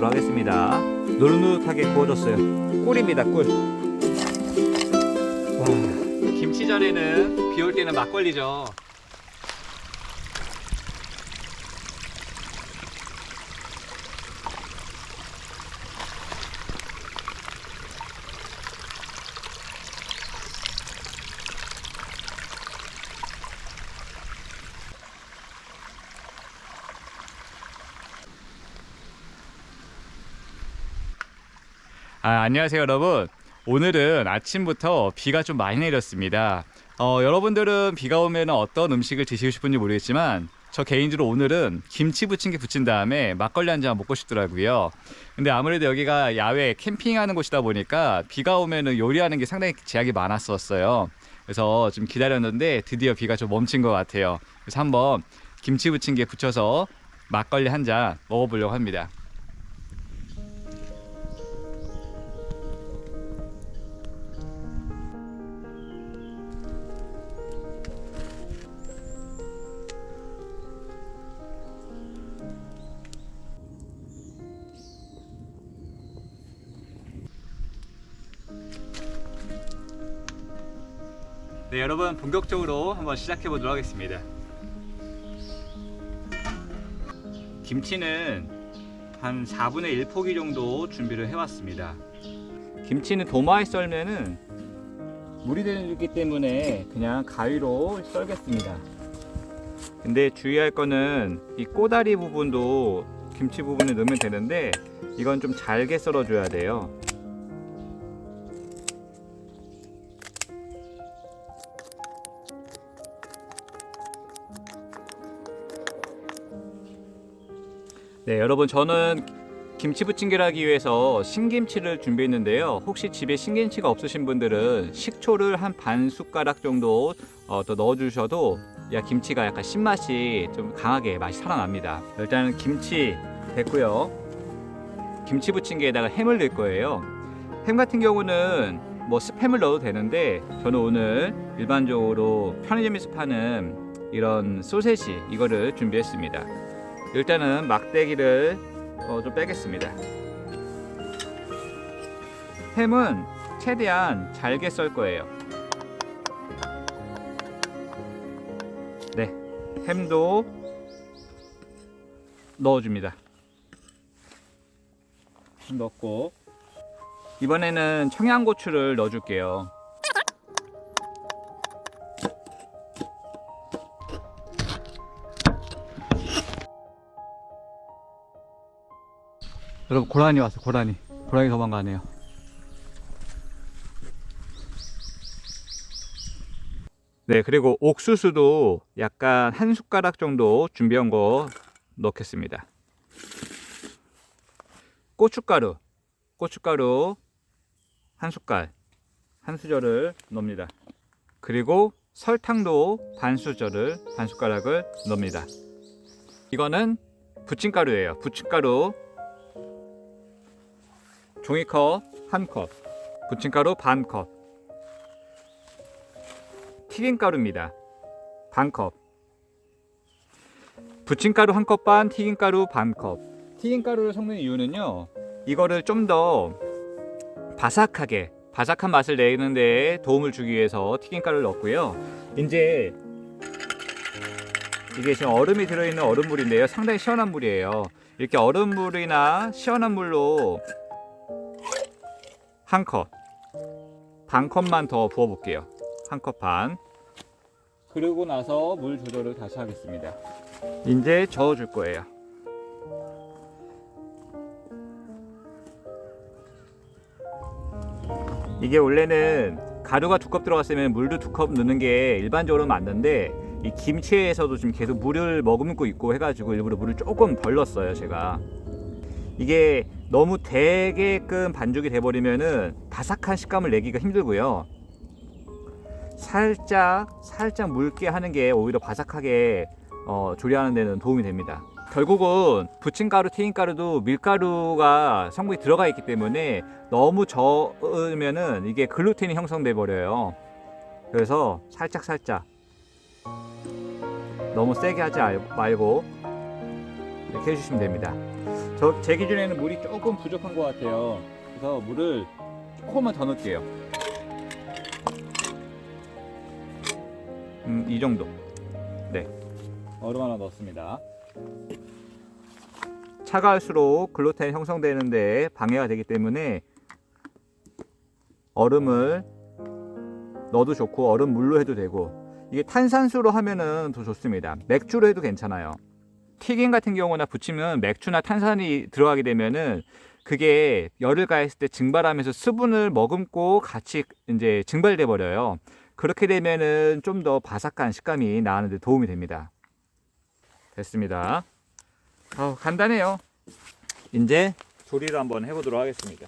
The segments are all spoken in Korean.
보도록 하겠습니다. 노릇노릇하게 구워졌어요. 꿀입니다, 꿀. 와, 김치전에는 비 올 때는 막걸리죠. 아, 안녕하세요, 여러분. 오늘은 아침부터 비가 좀 많이 내렸습니다. 어, 여러분들은 비가 오면 어떤 음식을 드시고 싶은지 모르겠지만 저 개인적으로 오늘은 김치 부침개 부친 다음에 막걸리 한 잔 먹고 싶더라고요. 근데 아무래도 여기가 야외 캠핑하는 곳이다 보니까 비가 오면 요리하는 게 상당히 제약이 많았었어요. 그래서 좀 기다렸는데 드디어 비가 좀 멈춘 것 같아요. 그래서 한번 김치 부침개 부쳐서 막걸리 한 잔 먹어보려고 합니다. 네, 여러분 본격적으로 한번 시작해 보도록 하겠습니다. 김치는 한 4분의 1 포기 정도 준비를 해왔습니다. 김치는 도마에 썰면은 물이 되기 때문에 그냥 가위로 썰겠습니다. 근데 주의할 거는 이 꼬다리 부분도 김치 부분에 넣으면 되는데 이건 좀 잘게 썰어줘야 돼요. 네, 여러분 저는 김치 부침개를 하기 위해서 신김치를 준비했는데요. 혹시 집에 신김치가 없으신 분들은 식초를 한 반 숟가락 정도 어, 더 넣어주셔도 야 김치가 약간 신맛이 좀 강하게 맛이 살아납니다. 일단은 김치 됐고요. 김치 부침개에다가 햄을 넣을 거예요. 햄 같은 경우는 뭐 스팸을 넣어도 되는데 저는 오늘 일반적으로 편의점에서 파는 이런 소세지 이거를 준비했습니다. 일단은 막대기를 어, 좀 빼겠습니다. 햄은 최대한 잘게 썰 거예요. 네, 햄도 넣어줍니다. 햄 넣고 이번에는 청양고추를 넣어줄게요. 여러분 고라니 왔어 고라니. 고라니 도망가네요. 네 그리고 옥수수도 약간 한 숟가락 정도 준비한 거 넣겠습니다. 고춧가루 고춧가루 한 숟갈 한 수저를 넣습니다. 그리고 설탕도 반 수저를 반 숟가락을 넣습니다. 이거는 부침가루예요. 부침가루 종이컵 한 컵, 부침가루 반 컵, 튀김가루입니다. 반 컵. 부침가루 한 컵 반, 튀김가루 반 컵. 튀김가루를 섞는 이유는요. 이거를 좀 더 바삭하게 바삭한 맛을 내는 데 도움을 주기 위해서 튀김가루를 넣고요. 이제 이게 지금 얼음이 들어있는 얼음물인데요. 상당히 시원한 물이에요. 이렇게 얼음물이나 시원한 물로 한 컵. 반 컵만 더 부어 볼게요. 한 컵 반. 그러고 나서 물 조절을 다시 하겠습니다. 이제 저어 줄 거예요. 이게 원래는 가루가 두 컵 들어갔으면 물도 두 컵 넣는 게 일반적으로 맞는데 이 김치에서도 지금 계속 물을 머금고 있고 해가지고 일부러 물을 조금 벌렸어요 제가 이게 너무 되게끔 반죽이 돼버리면은 바삭한 식감을 내기가 힘들고요. 살짝 살짝 묽게 하는 게 오히려 바삭하게 어, 조리하는 데는 도움이 됩니다. 결국은 부침가루, 튀김가루도 밀가루가 성분이 들어가 있기 때문에 너무 저으면은 이게 글루텐이 형성돼 버려요. 그래서 살짝 살짝 너무 세게 하지 알- 말고 이렇게 해주시면 됩니다. 저 제 기준에는 물이 조금 부족한 것 같아요. 그래서 물을 조금만 더 넣을게요. 음, 이 정도. 네. 얼음 하나 넣었습니다. 차가울수록 글루텐 형성되는데 방해가 되기 때문에 얼음을 넣어도 좋고 얼음 물로 해도 되고 이게 탄산수로 하면은 더 좋습니다. 맥주로 해도 괜찮아요. 튀김 같은 경우나 부치면 맥주나 탄산이 들어가게 되면은 그게 열을 가했을 때 증발하면서 수분을 머금고 같이 이제 증발돼 버려요. 그렇게 되면은 좀 더 바삭한 식감이 나는데 도움이 됩니다. 됐습니다. 어, 간단해요. 이제 조리를 한번 해보도록 하겠습니다.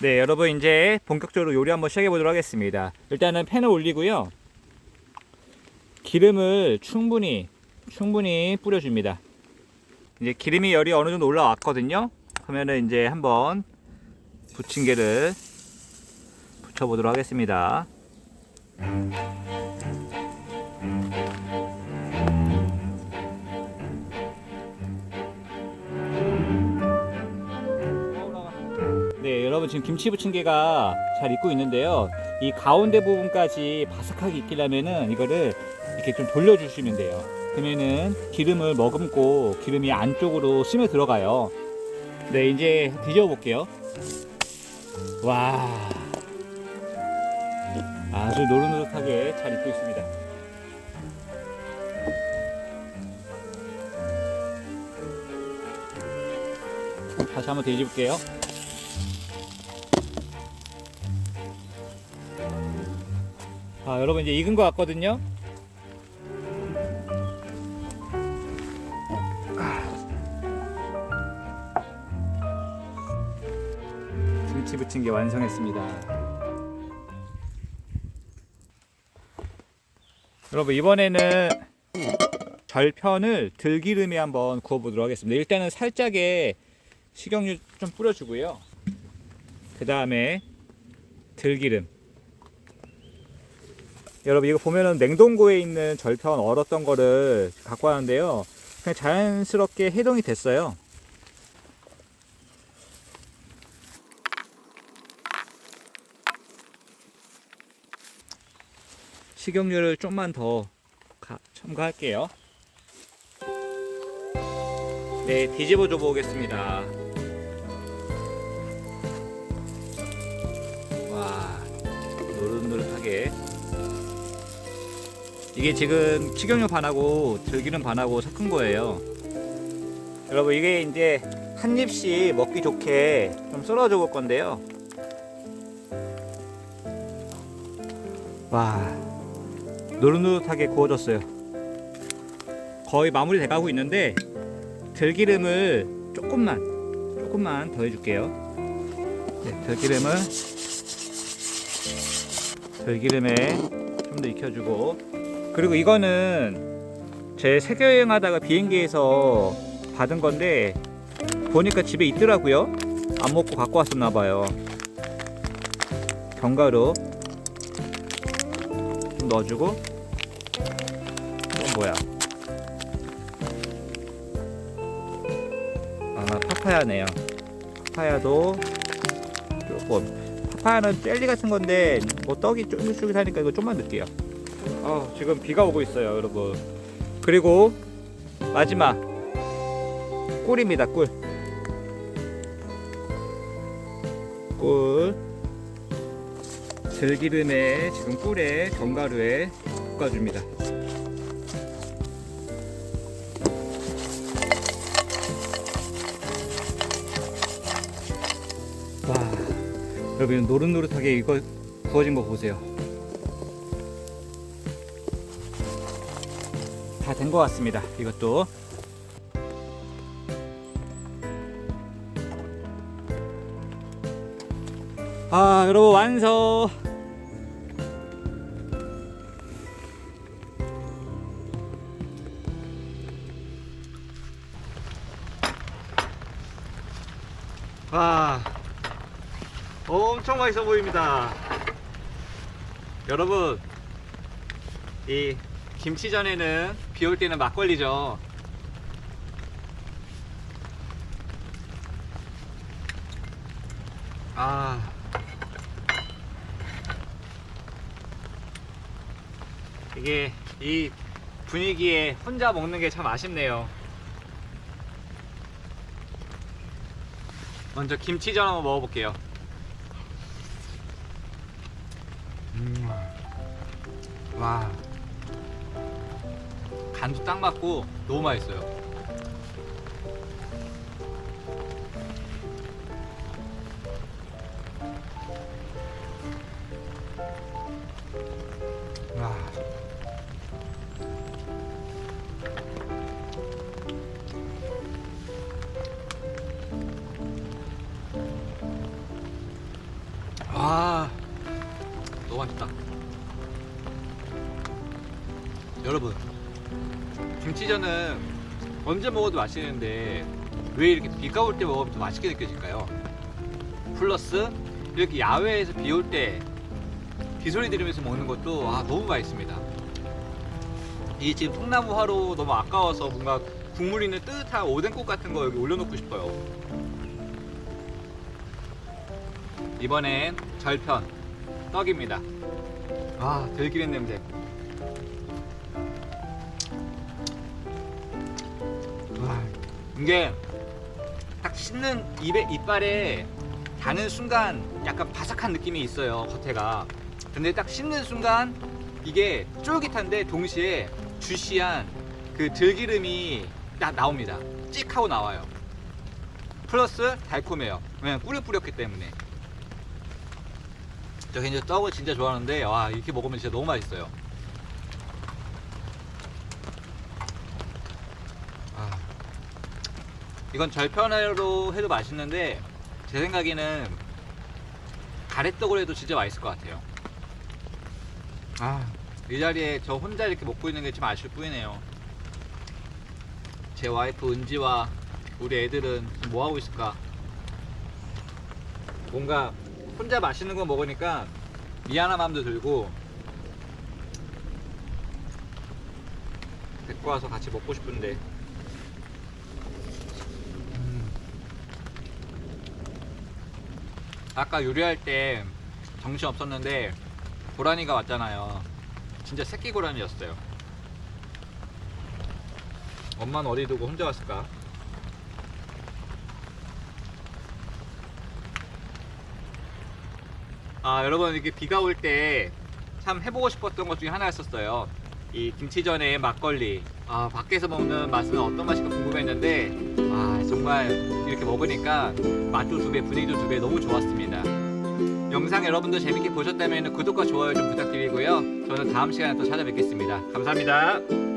네, 여러분 이제 본격적으로 요리 한번 시작해 보도록 하겠습니다. 일단은 팬을 올리고요. 기름을 충분히 충분히 뿌려줍니다. 이제 기름이 열이 어느 정도 올라왔거든요. 그러면은 이제 한번 부침개를 붙여보도록 하겠습니다. 지금 김치 부침개가 잘 익고 있는데요. 이 가운데 부분까지 바삭하게 익히려면은 이거를 이렇게 좀 돌려주시면 돼요. 그러면은 기름을 머금고 기름이 안쪽으로 스며 들어가요. 네, 이제 뒤집어 볼게요. 와, 아주 노릇노릇하게 잘 익고 있습니다. 다시 한번 뒤집을게요. 아, 여러분 이제 익은 것 같거든요. 김치 부침개 완성했습니다. 여러분 이번에는 절편을 들기름에 한번 구워보도록 하겠습니다. 일단은 살짝의 식용유 좀 뿌려주고요. 그 다음에 들기름. 여러분 이거 보면은 냉동고에 있는 절편 얼었던 거를 갖고 왔는데요. 그냥 자연스럽게 해동이 됐어요. 식용유를 좀만 더 가- 첨가할게요. 네, 뒤집어 줘 보겠습니다. 와, 노릇노릇하게. 이게 지금 식용유 반하고 들기름 반하고 섞은 거예요. 여러분 이게 이제 한 입씩 먹기 좋게 좀 썰어줘 볼 건데요. 와, 노릇노릇하게 구워졌어요. 거의 마무리 돼가고 있는데 들기름을 조금만 조금만 더 해줄게요. 네, 들기름을 들기름에 좀 더 익혀주고 그리고 이거는 제 세계 여행 하다가 비행기에서 받은 건데 보니까 집에 있더라고요. 안 먹고 갖고 왔었나 봐요. 견과류 좀 넣어주고 이건 뭐야? 아 파파야네요. 파파야도 조금 파파야는 젤리 같은 건데 뭐 떡이 쫄깃쫄깃하니까 이거 좀만 넣을게요. 아 지금 비가 오고 있어요, 여러분. 그리고 마지막 꿀입니다, 꿀. 꿀. 들기름에 지금 꿀에 견과류에 볶아줍니다. 와, 여러분 노릇노릇하게 이거 구워진 거 보세요. 다 된 것 같습니다. 이것도. 아, 여러분 완성. 와, 엄청 맛있어 보입니다. 여러분, 이 김치전에는 비 올 때는 막걸리죠. 아. 이게 이 분위기에 혼자 먹는 게 참 아쉽네요. 먼저 김치전 한번 먹어볼게요. 음. 와. 간도 딱 맞고 너무 맛있어요. 와. 아, 너무 맛있다. 여러분, 김치전은 언제 먹어도 맛있는데 왜 이렇게 비가 올 때 먹으면 더 맛있게 느껴질까요? 플러스 이렇게 야외에서 비 올 때 비 소리 들으면서 먹는 것도 아 너무 맛있습니다. 이 지금 통나무 화로 너무 아까워서 뭔가 국물 있는 뜨뜻한 오뎅국 같은 거 여기 올려놓고 싶어요. 이번엔 절편 떡입니다. 아 들기름 냄새. 이게 딱 씹는 입에 이빨에 닿는 순간 약간 바삭한 느낌이 있어요 겉에가. 근데 딱 씹는 순간 이게 쫄깃한데 동시에 주시한 그 들기름이 딱 나옵니다. 찍 하고 나와요. 플러스 달콤해요. 왜냐면 꿀을 뿌렸기 때문에. 저 개인적으로 떡을 진짜 좋아하는데 와 이렇게 먹으면 진짜 너무 맛있어요. 이건 절편으로 해도 맛있는데 제 생각에는 가래떡으로 해도 진짜 맛있을 것 같아요. 아, 이 자리에 저 혼자 이렇게 먹고 있는 게 좀 아쉬울 뿐이네요. 제 와이프 은지와 우리 애들은 뭐 하고 있을까? 뭔가 혼자 맛있는 거 먹으니까 미안한 마음도 들고 데리고 와서 같이 먹고 싶은데 아까 요리할 때 정신 없었는데 고라니가 왔잖아요. 진짜 새끼 고라니였어요. 엄마는 어디 두고 혼자 왔을까? 아 여러분 이렇게 비가 올 때 참 해보고 싶었던 것 중에 하나였었어요. 이 김치전에 막걸리 아 밖에서 먹는 맛은 어떤 맛일까 궁금했는데 아 정말 이렇게 먹으니까 맛도 두 배 분위기도 두 배 너무 좋았습니다. 영상 여러분도 재밌게 보셨다면 구독과 좋아요 좀 부탁드리고요. 저는 다음 시간에 또 찾아뵙겠습니다. 감사합니다